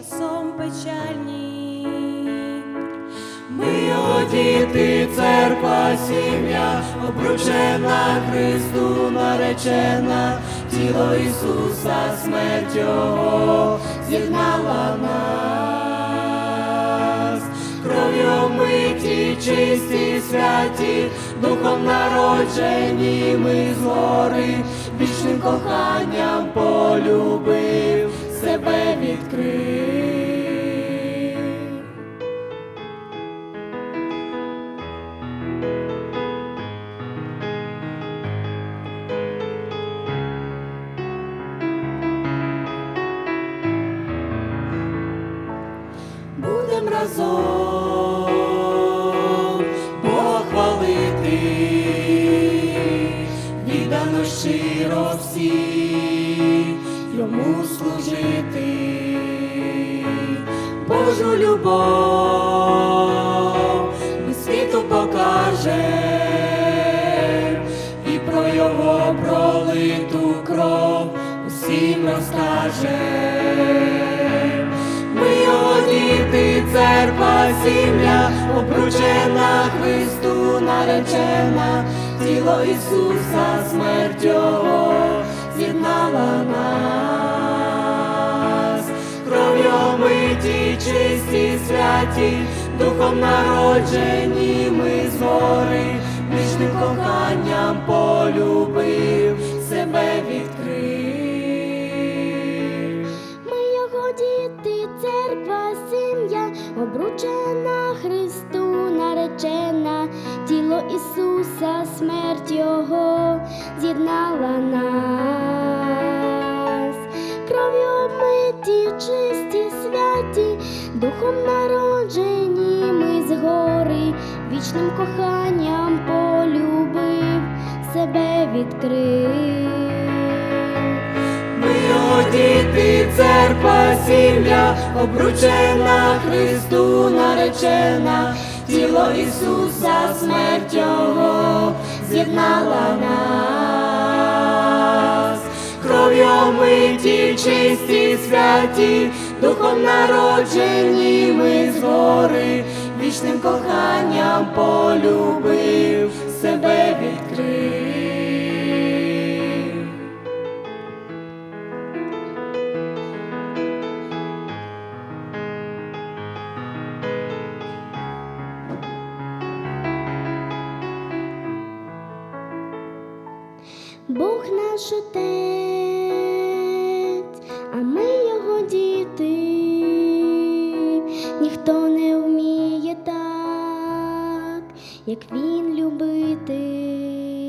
часом печальні. Ми одіти, церква, сім'я, обручена Христу наречена, тіло Ісуса смерть Його з'єднала нас, кров'ю миті, чисті, святі, духом народжені ми згори, вічним коханням полюбив, себе відкрив. Разом Бога хвалити, віддано щиро всі, йому служити, Божу любов ми світу покаже, і про його пролиту кров усім розкаже. Церква, сім'я, обручена Христу наречена, тіло Ісуса, смерть Його з'єднала нас, кров'ю миті, чисті, святі, духом народжені ми згори, вічним коханням полюбив, обручена Христу наречена, тіло Ісуса, смерть Його з'єднала нас, кров'ю обмиті, чисті, святі, духом народжені ми згори, вічним коханням полюбив, себе відкрив. Діти, церква, сім'я, обручена Христу наречена, тіло Ісуса, смерть Його з'єднала нас, кров'ю омиті, чисті, святі, духом народжені ми згори, вічним коханням полюбив, себе Бог наш отець, а ми його діти, ніхто не вміє так, як він любити.